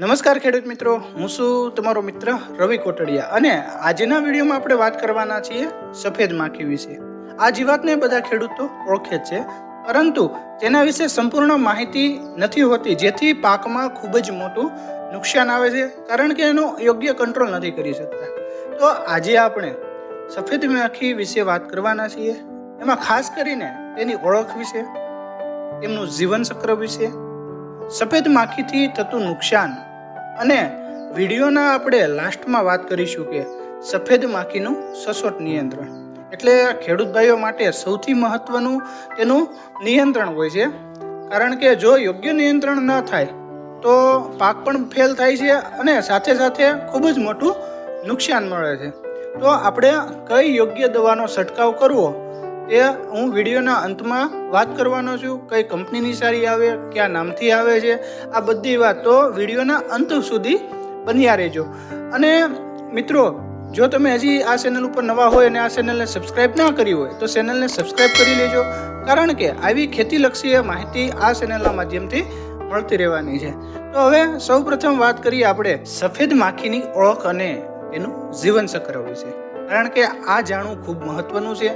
નમસ્કાર ખેડૂત મિત્રો, હું છું તમારો મિત્ર રવિ કોટડિયા અને આજના વિડીયોમાં આપણે વાત કરવાના છીએ સફેદ માખી વિશે. આ જીવાતને બધા ખેડૂતો ઓળખે છે, પરંતુ તેના વિશે સંપૂર્ણ માહિતી નથી હોતી, જેથી પાકમાં ખૂબ જ મોટું નુકસાન આવે છે, કારણ કે એનો યોગ્ય કંટ્રોલ નથી કરી શકતા. તો આજે આપણે સફેદ માખી વિશે વાત કરવાના છીએ. એમાં ખાસ કરીને તેની ઓળખ વિશે, તેમનું જીવન ચક્ર વિશે. સફેદ માખીથી થતું નુકસાન અને વિડીયોના આપણે લાસ્ટમાં વાત કરીશું કે સફેદ માખીનું સચોટ નિયંત્રણ. એટલે ખેડૂત ભાઈઓ માટે સૌથી મહત્વનું તેનું નિયંત્રણ હોય છે. કારણ કે જો યોગ્ય નિયંત્રણ ન થાય, તો પાક પણ ફેલ થાય છે અને સાથે સાથે ખૂબ જ મોટું નુકસાન મળે છે. તો આપણે કઈ યોગ્ય દવાનો છંટકાવ કરવો તે હું વિડીયોના અંતમાં વાત કરવાનો છું. કઈ કંપનીની સારી આવે, ક્યાં નામથી આવે છે, આ બધી વાત તો વિડીયોના અંત સુધી બન્યા રહેજો. અને મિત્રો, જો તમે હજી આ ચેનલ ઉપર નવા હોય અને આ ચેનલને સબસ્ક્રાઇબ ના કરી હોય, તો ચેનલને સબસ્ક્રાઇબ કરી લેજો. કારણ કે આવી ખેતીલક્ષી માહિતી આ ચેનલના માધ્યમથી મળતી રહેવાની છે. તો હવે સૌ પ્રથમ વાત કરીએ આપણે સફેદ માખીની ઓળખ અને એનું જીવન ચક્ર વિશે. કારણ કે આ જાણવું ખૂબ મહત્વનું છે.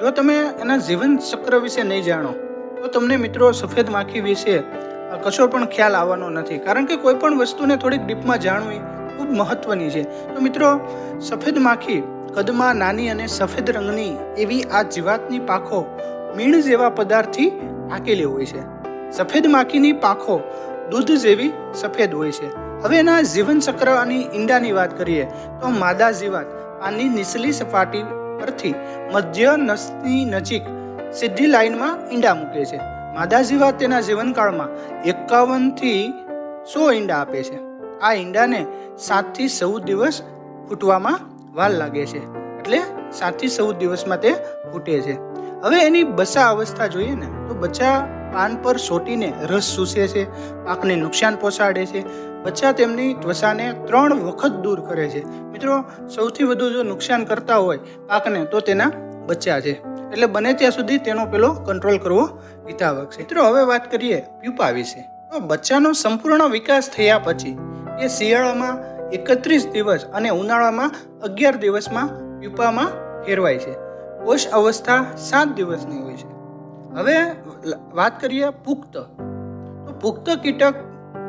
જો તમે એના જીવન ચક્ર વિશે નહીં જાણો, તો તમને મિત્રો સફેદ માખી વિશે કશો પણ ખ્યાલ આવવાનો નથી. કારણ કે કોઈ પણ વસ્તુને થોડીક ડીપમાં જાણવી ખૂબ મહત્વની છે. તો મિત્રો, સફેદ માખી કદમાં નાની અને સફેદ રંગની એવી આ જીવાતની પાંખો મીણ જેવા પદાર્થથી ઢાંકેલી હોય છે. સફેદ માખીની પાંખો દૂધ જેવી સફેદ હોય છે. હવે એના જીવન ચક્ર અને ઈંડાની વાત કરીએ, તો માદા જીવાત આની નીચલી સપાટી પરથી મધ્ય નસની નજીક સીધી લાઇનમાં ઈંડા મૂકે છે. માદા જીવા તેના જીવનકાળમાં એકાવનથી સો ઈંડા આપે છે. આ ઈંડાને સાતથી ચૌદ દિવસ ફૂટવામાં વાર લાગે છે. એટલે સાતથી ચૌદ દિવસમાં તે ફૂટે છે. હવે એની બચા અવસ્થા જોઈએ ને, તો બચા પાન પર સોટીને રસ ચૂસે છે, પાકને નુકસાન પહોંચાડે છે બચ્ચા તેમની ત્વચાને ત્રણ વખત દૂર કરે છે. મિત્રો, સૌથી વધુ જો નુકસાન કરતા હોય પાકને, તો તેના બચ્ચા છે. એટલે બને ત્યાં સુધી તેનો પેલો કંટ્રોલ કરવો હિતાવક છે. મિત્રો, હવે વાત કરીએ પ્યુપા વિશે. તો બચ્ચાનો સંપૂર્ણ વિકાસ થયા પછી, એ શિયાળામાં એકત્રીસ દિવસ અને ઉનાળામાં અગિયાર દિવસમાં પ્યુપામાં ફેરવાય છે. કોષ અવસ્થા સાત દિવસની હોય છે. હવે વાત કરીએ પુખ્ત. તો પુખ્ત કીટક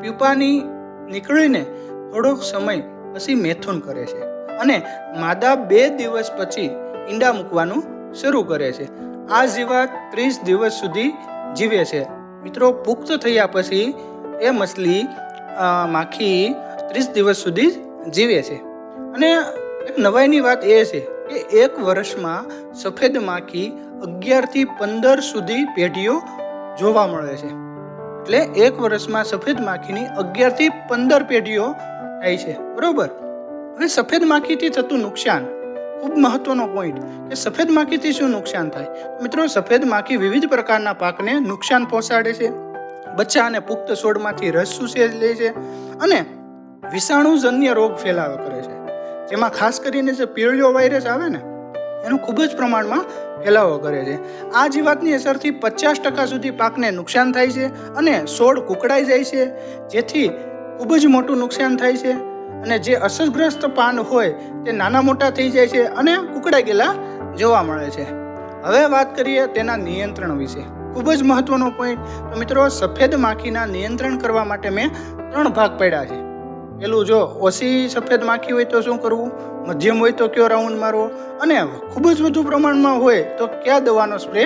પ્યુપાની નીકળીને થોડોક સમય પછી મેથુન કરે છે અને માદા બે દિવસ પછી ઈંડા મૂકવાનું શરૂ કરે છે. આ જીવાત ત્રીસ દિવસ સુધી જીવે છે. મિત્રો, પુખ્ત થયા પછી એ મછલી માખી ત્રીસ દિવસ સુધી જીવે છે. અને એક નવાઈની વાત એ છે કે એક વર્ષમાં સફેદ માખી અગિયારથી પંદર સુધી પેઢીઓ જોવા મળે છે. એટલે એક વર્ષમાં સફેદ માખીની અગિયારથી પંદર પેઢીઓ થાય છે. બરોબર? હવે સફેદ માખીથી થતું નુકસાન ખૂબ મહત્વનો પોઈન્ટ કે સફેદ માખીથી શું નુકસાન થાય? મિત્રો, સફેદ માખી વિવિધ પ્રકારના પાકને નુકસાન પહોંચાડે છે. બચ્ચા અને પુખ્ત છોડમાંથી રસ ચૂસે લે છે અને વિષાણુજન્ય રોગ ફેલાવો કરે છે. જેમાં ખાસ કરીને જે પીળિયો વાયરસ આવે ને એનું ખૂબ જ પ્રમાણમાં ફેલાવો કરે છે. આ જીવાતની અસરથી પચાસ ટકા સુધી પાકને નુકસાન થાય છે અને છોડ કુકડાઈ જાય છે, જેથી ખૂબ જ મોટું નુકસાન થાય છે અને જે અસરગ્રસ્ત પાન હોય તે નાના મોટા થઈ જાય છે અને કુકડાઈ ગયેલા જોવા મળે છે. હવે વાત કરીએ તેના નિયંત્રણ વિશે. ખૂબ જ મહત્વનો પોઈન્ટ તો મિત્રો, સફેદ માખીના નિયંત્રણ કરવા માટે મેં ત્રણ ભાગ પાડ્યા છે. પેલું જો ઓછી સફેદ માખી હોય તો શું કરવું? મધ્યમ હોય તો કયો રાઉન્ડ મારવો? અને ખૂબ જ વધુ પ્રમાણમાં હોય તો કયા દવાનો સ્પ્રે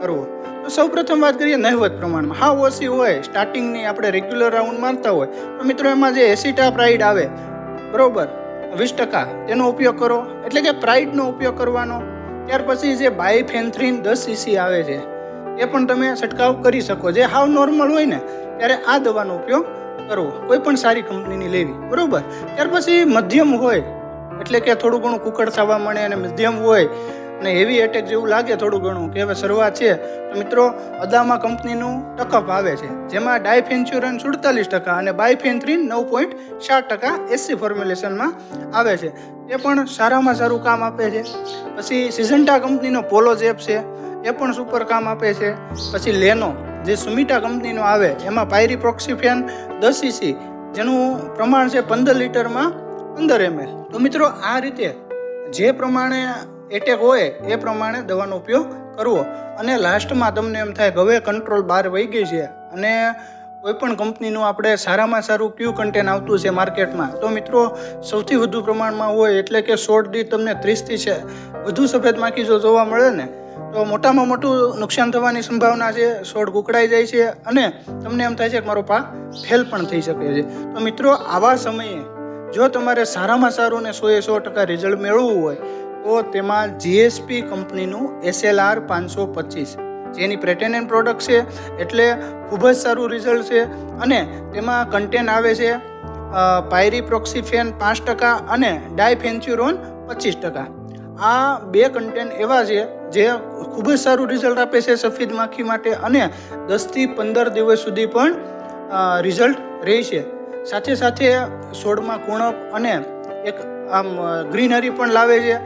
કરવો? તો સૌ પ્રથમ વાત કરીએ નહિવત પ્રમાણમાં. હા, ઓછી હોય. સ્ટાર્ટિંગની આપણે રેગ્યુલર રાઉન્ડ મારતા હોય, તો મિત્રો, એમાં જે એસિટા પ્રાઇડ આવે, બરોબર, વીસ ટકા, તેનો ઉપયોગ કરો. એટલે કે પ્રાઇડનો ઉપયોગ કરવાનો. ત્યાર પછી જે બાયફેન્થ્રીન દસ સીસી આવે છે, એ પણ તમે છંટકાવ કરી શકો. જે હાવ નોર્મલ હોય ને, ત્યારે આ દવાનો ઉપયોગ કરવો. કોઈ પણ સારી કંપનીની લેવી, બરોબર. ત્યાર પછી મધ્યમ હોય એટલે કે થોડું ઘણું કુકડ થવા મળે અને મધ્યમ હોય અને હેવી એટેક જેવું લાગે થોડું ઘણું, કે હવે શરૂઆત છે. તો મિત્રો, અદામા કંપનીનું ટકઅપ આવે છે, જેમાં ડાયફેન્ચ્યુરન સુડતાલીસ ટકા અને બાયફેન્થ્રીન નવ પોઈન્ટ સાત ટકા એસસી ફોર્મ્યુલેશનમાં આવે છે. એ પણ સારામાં સારું કામ આપે છે. પછી સિઝન્ટા કંપનીનો પોલો જેપ છે, એ પણ સુપર કામ આપે છે. પછી લેનો જે સુમિટા કંપનીનો આવે, એમાં પાયરી પ્રોક્સિફેન દસ સીસી જેનું પ્રમાણ છે પંદર લીટરમાં પંદર એમએલ તો મિત્રો આ રીતે જે પ્રમાણે એટેક હોય, એ પ્રમાણે દવાનો ઉપયોગ કરવો. અને લાસ્ટમાં તમને એમ થાય કે હવે કંટ્રોલ બહાર વહી ગઈ છે અને કોઈ પણ કંપનીનું આપણે સારામાં સારું ક્યુ કન્ટેન આવતું છે માર્કેટમાં તો મિત્રો, સૌથી વધુ પ્રમાણમાં હોય એટલે કે શોર્ટ દી તમને ત્રીસથી છે, વધુ સફેદ માખી જો જોવા મળે ને, તો મોટામાં મોટું નુકસાન થવાની સંભાવના છે છોડ કુકડાઈ જાય છે અને તમને એમ થાય છે કે મારો પાક ફેલ પણ થઈ શકે છે. તો મિત્રો, આવા સમયે જો તમારે સારામાં સારું ને એ સો ટકા રિઝલ્ટ મેળવવું હોય, તો તેમાં જીએસપી કંપનીનું એસએલઆર પાંચસો પચીસ. જેની પ્રેટેનન્ટ પ્રોડક્ટ છે, એટલે ખૂબ જ સારું રિઝલ્ટ છે. અને તેમાં કન્ટેન આવે છે પાયરીપ્રોક્સીફેન પાંચ ટકા અને ડાયફેન્ચ્યુરોન પચીસ ટકા. આ બે કન્ટેન એવા છે, જે ખૂબ જ સારું રિઝલ્ટ આપે છે સફેદ માખી માટે અને દસથી પંદર દિવસ સુધી પણ રિઝલ્ટ રહે છે. સાથે સાથે છોડમાં કુણપ અને એક આમ ગ્રીનરી પણ લાવે છે.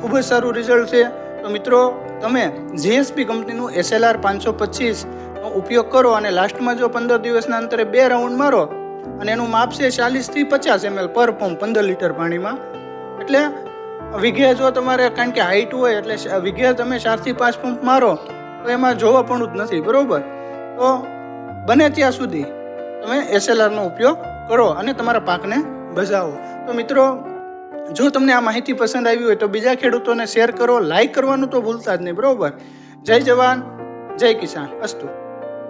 ખૂબ જ સારું રિઝલ્ટ છે. તો મિત્રો, તમે જીએસપી કંપનીનું એસએલઆર પાંચસો પચીસનો ઉપયોગ કરો અને લાસ્ટમાં જો પંદર દિવસના અંતરે બે રાઉન્ડ મારો અને એનું માપ છે ચાલીસથી પચાસ એમએલ પર પંપ પંદર લીટર પાણીમાં. એટલે વિઘે જો તમારે, કારણ કે હાઈટ હોય એટલે વિઘે તમે ચારથી પાંચ પંપ મારો તો એમાં જોવા પણ જ નથી, બરોબર? તો બને ત્યાં સુધી તમે એસએલઆરનો ઉપયોગ કરો અને તમારા પાકને બચાવો. તો મિત્રો, જો તમને આ માહિતી પસંદ આવી હોય તો બીજા ખેડૂતોને શેર કરો, લાઈક કરવાનું તો ભૂલતા જ નહીં, બરાબર? જય જવાન, જય કિસાન. અસ્તુ.